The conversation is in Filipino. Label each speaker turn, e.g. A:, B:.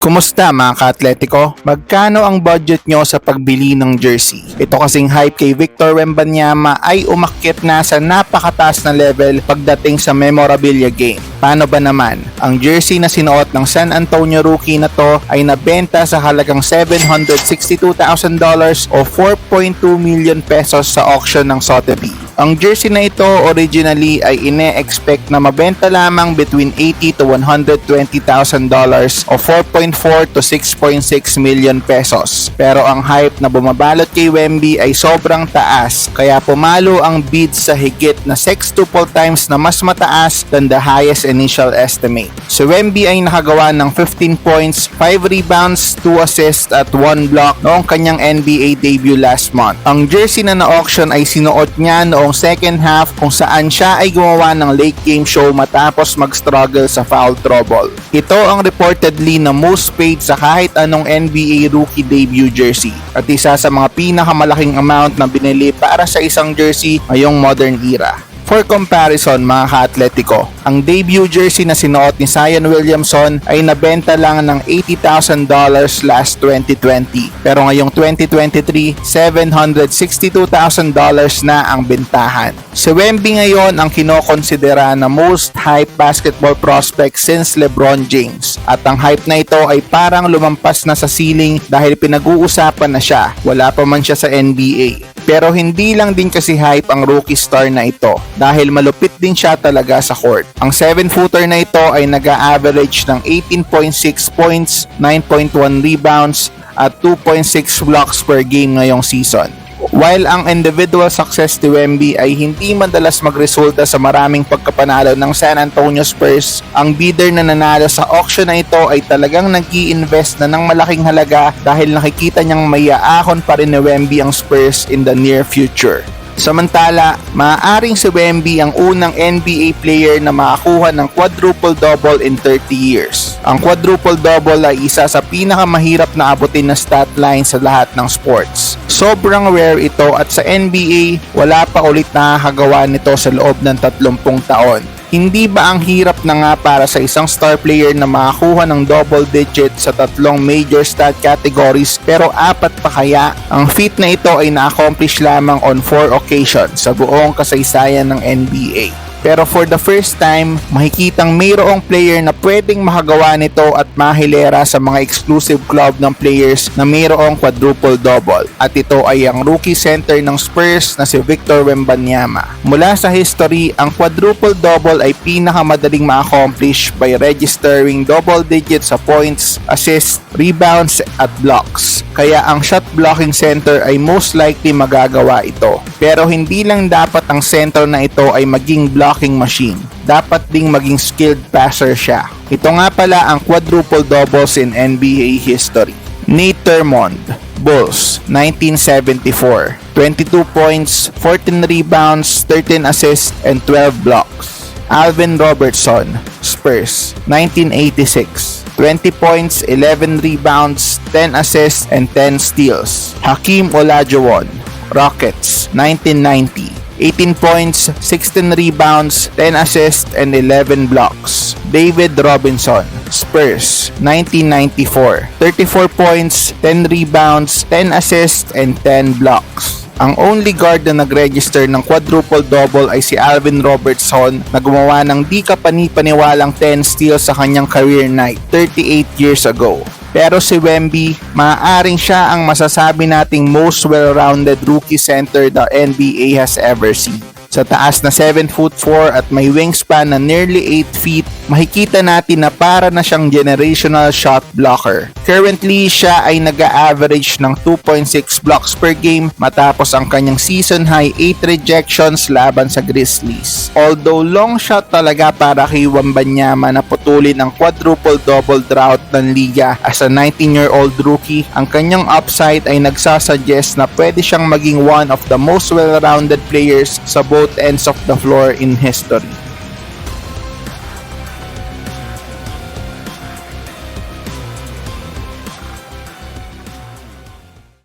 A: Kumusta mga ka-atletico? Magkano ang budget nyo sa pagbili ng jersey? Ito kasing hype kay Victor Wembanyama ay umakyat na sa napakataas na level pagdating sa memorabilia game. Paano ba naman? Ang jersey na sinuot ng San Antonio rookie na to ay nabenta sa halagang $762,000 o 4.2 million pesos sa auction ng Sotheby's. Ang jersey na ito originally ay ine-expect na mabenta lamang between 80 to 120,000 dollars o 4.4 to 6.6 million pesos. Pero ang hype na bumabalot kay Wemby ay sobrang taas kaya pumalo ang bid sa higit na sextuple times na mas mataas than the highest initial estimate. Si Wemby ay nakagawa ng 15 points, 5 rebounds, 2 assists at 1 block noong kanyang NBA debut last month. Ang jersey na na-auction ay sinuot niya noong second half kung saan siya ay gumawa ng late game show matapos mag-struggle sa foul trouble. Ito ang reportedly na most paid sa kahit anong NBA rookie debut jersey at isa sa mga pinakamalaking amount na binili para sa isang jersey ngayong modern era. For comparison mga ka-atletico, ang debut jersey na sinuot ni Zion Williamson ay nabenta lang ng $80,000 last 2020. Pero ngayong 2023, $762,000 na ang bentahan. Si Wemby ngayon ang kinokonsidera na most hype basketball prospect since LeBron James. At ang hype na ito ay parang lumampas na sa ceiling dahil pinag-uusapan na siya. Wala pa man siya sa NBA. Pero hindi lang din kasi hype ang rookie star na ito dahil malupit din siya talaga sa court. Ang 7-footer na ito ay nag-average ng 18.6 points, 9.1 rebounds at 2.6 blocks per game ngayong season. While ang individual success ni Wemby ay hindi madalas magresulta sa maraming pagkapanalo ng San Antonio Spurs, ang bidder na nanalo sa auction na ito ay talagang nag invest na ng malaking halaga dahil nakikita niyang may aahon pa rin ni Wemby ang Spurs in the near future. Samantala, maaaring si Wemby ang unang NBA player na makakuha ng quadruple-double in 30 years. Ang quadruple-double ay isa sa pinakamahirap na abutin na stat line sa lahat ng sports. Sobrang rare ito at sa NBA, wala pa ulit nakakagawa nito sa loob ng 30 taon. Hindi ba ang hirap na nga para sa isang star player na makakuha ng double digit sa tatlong major stat categories pero apat pa kaya? Ang feat na ito ay na-accomplish lamang on 4 occasions sa buong kasaysayan ng NBA. Pero for the first time, makikitang mayroong player na pwedeng makagawa nito at mahilera sa mga exclusive club ng players na mayroong quadruple-double. At ito ay ang rookie center ng Spurs na si Victor Wembanyama. Mula sa history, ang quadruple-double ay pinakamadaling ma-accomplish by registering double digits sa points, assists, rebounds at blocks. Kaya ang shot blocking center ay most likely magagawa ito. Pero hindi lang dapat ang center na ito ay maging blocking machine. Dapat ding maging skilled passer siya. Ito nga pala ang quadruple doubles in NBA history. Nate Termond, Bulls, 1974. 22 points, 14 rebounds, 13 assists, and 12 blocks. Alvin Robertson, Spurs, 1986. 20 points, 11 rebounds, 10 assists, and 10 steals. Hakeem Olajuwon, Rockets, 1990. 18 points, 16 rebounds, 10 assists, and 11 blocks. David Robinson, Spurs, 1994. 34 points, 10 rebounds, 10 assists, and 10 blocks. Ang only guard na nag-register ng quadruple-double ay si Alvin Robertson na gumawa ng di kapani-paniwalang 10 steals sa kanyang career night 38 years ago. Pero si Wemby, maaaring siya ang masasabi nating most well-rounded rookie center the NBA has ever seen. Sa taas na 7 foot 4 at may wingspan na nearly 8 feet, makikita natin na para na siyang generational shot blocker. Currently, siya ay nag-average ng 2.6 blocks per game matapos ang kanyang season high 8 rejections laban sa Grizzlies. Although long shot talaga para kay Wembanyama na putulin ang quadruple-double drought ng liga as a 19-year-old rookie, ang kanyang upside ay nagsasuggest na pwede siyang maging one of the most well-rounded players sa both ends of the floor in history.